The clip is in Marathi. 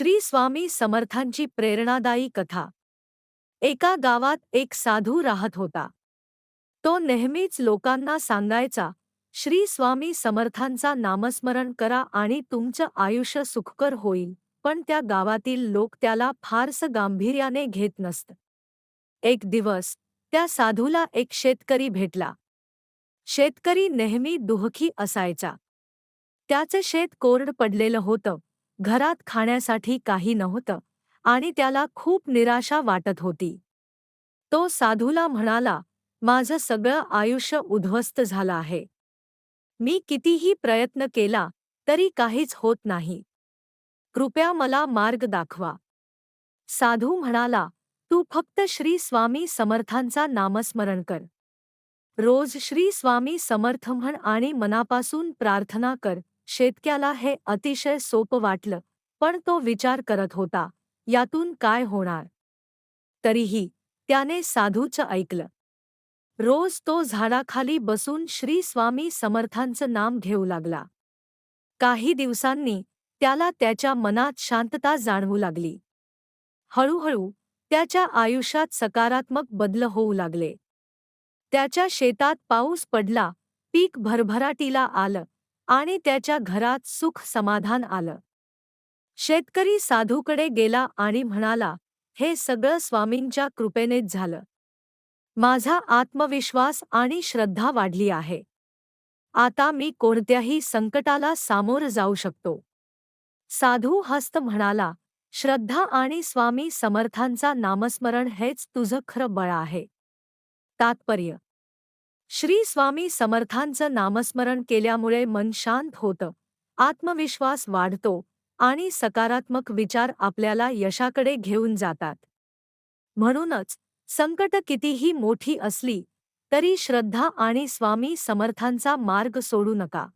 श्री स्वामी समर्थांची प्रेरणादायी कथा. एका गावात एक साधू राहत होता. तो नेहमीच लोकांना सांगायचा श्री स्वामी समर्थांचा नामस्मरण करा आणि तुमचं आयुष्य सुखकर होईल पण त्या गावातील लोक त्याला फारसं गांभीर्याने घेत नसत. एक दिवस त्या साधूला एक शेतकरी भेटला. शेतकरी नेहमी दुःखी असायचा. त्याचं शेत कोरड पडलेलं होतं. घरात खाण्यासाठी काही नव्हतं आणि त्याला खूप निराशा वाटत होती. तो साधूला म्हणाला माझं सगळं आयुष्य उद्ध्वस्त झालं आहे. मी कितीही प्रयत्न केला तरी काहीच होत नाही. कृपया मला मार्ग दाखवा. साधू म्हणाला तू फक्त श्री स्वामी समर्थांचा नामस्मरण कर. रोज श्री स्वामी समर्थ म्हण आणि मनापासून प्रार्थना कर. शेतक्याला हे अतिशय सोपं वाटलं पण तो विचार करत होता यातून काय होणार? तरीही त्याने साधूचं ऐकलं. रोज तो झाडाखाली बसून श्री स्वामी समर्थांचं नाम घेऊ लागला. काही दिवसांनी त्याला त्याच्या मनात शांतता जाणवू लागली. हळूहळू त्याच्या आयुष्यात सकारात्मक बदल होऊ लागले. त्याच्या शेतात पाऊस पडला पीक भरभराटीला आलं आणि त्याच्या घरात सुख समाधान आलं. शेतकरी साधूकडे गेला आणि म्हणाला हे सगळं स्वामींच्या कृपेनेच झालं. माझा आत्मविश्वास आणि श्रद्धा वाढली आहे. आता मी कोणत्याही संकटाला सामोर जाऊ शकतो. साधू हस्त म्हणाला श्रद्धा आणि स्वामी समर्थांचा नामस्मरण हेच तुझं खरं बळ आहे. तात्पर्य श्री स्वामी समर्थांचं नामस्मरण केल्यामुळे मन शांत होतं. आत्मविश्वास वाढतो आणि सकारात्मक विचार आपल्याला यशाकडे घेऊन जातात. म्हणूनच संकट कितीही मोठी असली तरी श्रद्धा आणि स्वामी समर्थांचा मार्ग सोडू नका.